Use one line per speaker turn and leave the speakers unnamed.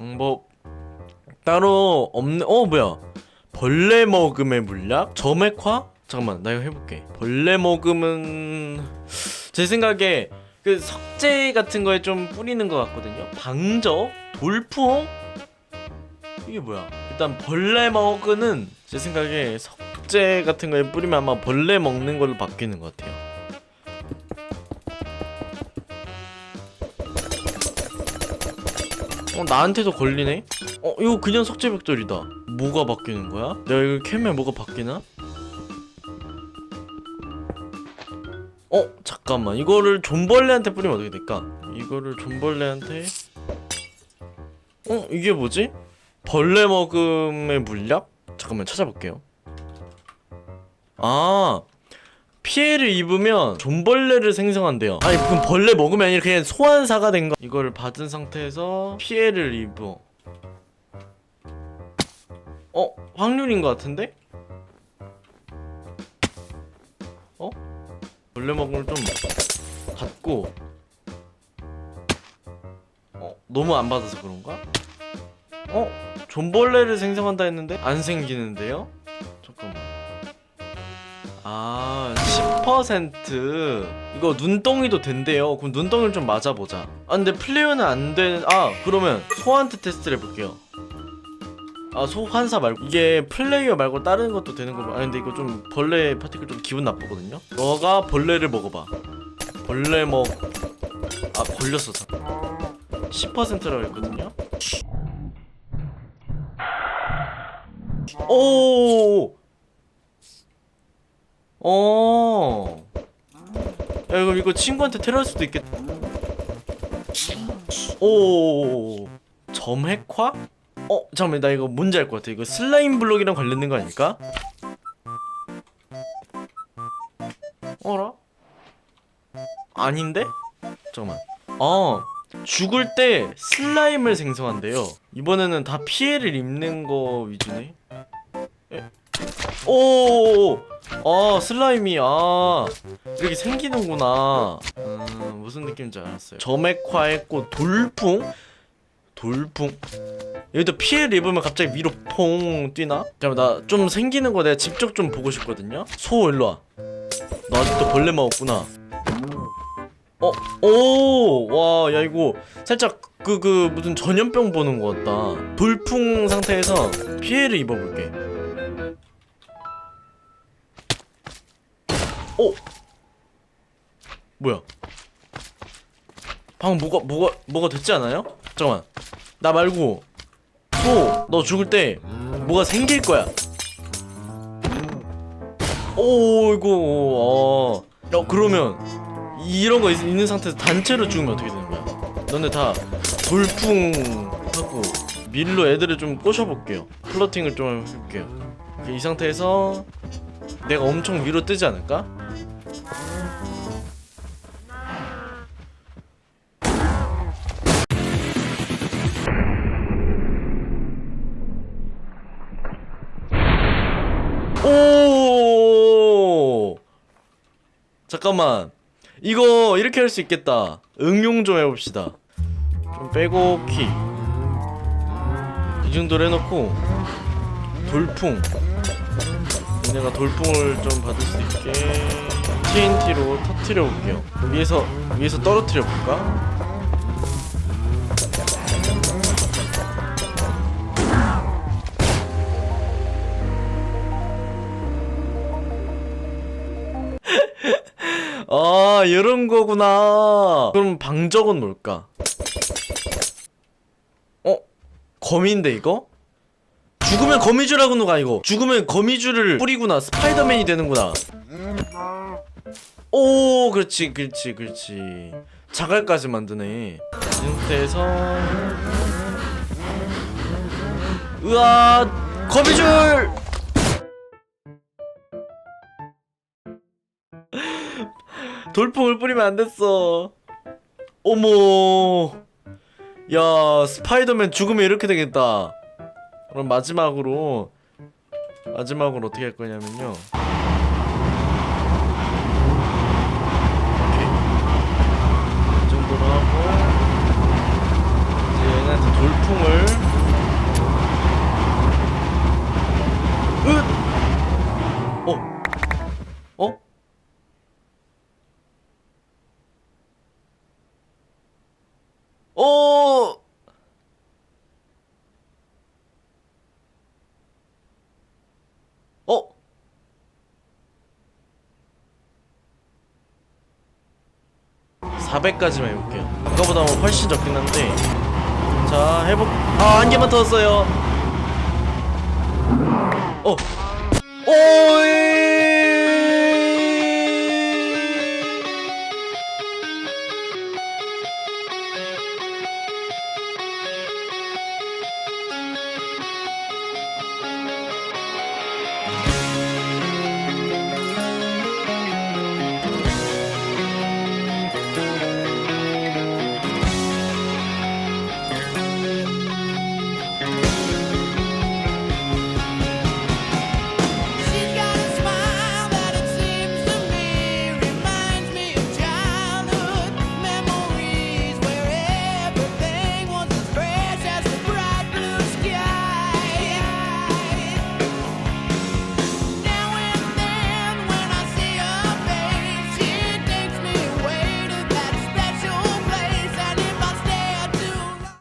음, 뭐 따로 없는 어 뭐야? 벌레 먹음의 물약? 점액화? 잠깐만 나 이거 해볼게. 벌레 먹음은 제 생각에 그 석재 같은 거에 좀 뿌리는 것 같거든요. 방저? 돌풍? 이게 뭐야? 일단 벌레 먹으는 제 생각에 석재 같은 거에 뿌리면 아마 벌레 먹는 걸로 바뀌는 것 같아요 어 나한테도 걸리네? 어 이거 그냥 석재벽돌이다 뭐가 바뀌는 거야? 내가 이거 캐면 뭐가 바뀌나? 어 잠깐만 이거를 존벌레한테 뿌리면 어떻게 될까? 이거를 존벌레한테 어 이게 뭐지? 벌레 먹음의 물약? 잠깐만 찾아볼게요 아 피해를 입으면 존벌레를 생성한대요 아니 그럼 벌레 먹으면 아니라 그냥 소환사가 된거 이거를 받은 상태에서 피해를 입어 어? 확률인 것 같은데? 어? 벌레 먹음을 좀 받고 어? 너무 안 받아서 그런가? 어? 존벌레를 생성한다 했는데 안 생기는데요? 아, 10% 이거 눈덩이도 된대요. 그럼 눈덩이를 좀 맞아보자. 아, 근데 플레이어는 안 되는. 아, 그러면 소환트 테스트를 해볼게요. 아, 소환사 말고 이게 플레이어 말고 다른 것도 되는 거. 아, 근데 이거 좀 벌레 파티클 좀 기분 나쁘거든요. 너가 벌레를 먹어봐. 벌레 먹. 아, 걸렸어. 10%라고 했거든요. 오. 어. 야 그럼 이거 친구한테 테러할 수도 있겠다. 오. 점핵화? 어 잠깐만 나 이거 뭔지 알 것 같아. 이거 슬라임 블록이랑 관련된 거 아닐까? 어라? 아닌데? 잠깐만. 아 죽을 때 슬라임을 생성한대요. 이번에는 다 피해를 입는 거 위주네. 에? 오. 아 슬라임이 아 이렇게 생기는구나 음 무슨 느낌인지 알았어요 점액화했고 돌풍 돌풍 여기도 피해를 입으면 갑자기 위로 퐁 뛰나? 잠깐만 나 좀 생기는 거 내가 직접 좀 보고 싶거든요 소 일로와 너 아직도 벌레 먹었구나 어? 오! 와, 야, 이거 살짝 그, 그, 무슨 전염병 보는 것 같다. 돌풍 상태에서 피해를 입어볼게. 어? 뭐야? 방금 뭐가 뭐가 뭐가 됐지 않아요? 잠깐만. 나 말고 소, 너 죽을 때 뭐가 생길 거야. 오, 이거 어. 야, 그러면 이런 거 있, 있는 상태에서 단체로 죽으면 어떻게 되는 거야? 너네 다 돌풍 하고 밀로 애들을 좀 꼬셔볼게요. 플러팅을 좀 해볼게요. 이 상태에서 내가 엄청 위로 뜨지 않을까? 잠깐만. 이거 이렇게 할 수 있겠다. 응용 좀 해봅시다. 좀 빼고 키. 이 정도로 해놓고 돌풍. 얘네가 돌풍을 좀 받을 수 있게 TNT로 터트려 볼게요. 위에서 위에서 떨어뜨려 볼까? 이런 거구나. 그럼 방적은 뭘까? 어? 거미인데 이거? 죽으면 거미줄하고누가 이거 죽으면 거미줄을 뿌리구나 스파이더맨이 되는구나 오 그렇지 그렇지 그렇지 자갈까지 만드네 이 상태에서 으아 거미줄 돌풍을 뿌리면 안 됐어. 어머. 야, 스파이더맨 죽으면 이렇게 되겠다. 그럼 마지막으로 마지막으로 어떻게 할 거냐면요. 돌풍을 으! 어? 어? 400까지만 해볼게요. 아까보다 뭐 훨씬 적긴 한데. 자 해볼 아한 개만 더 썼어요. 어. 오이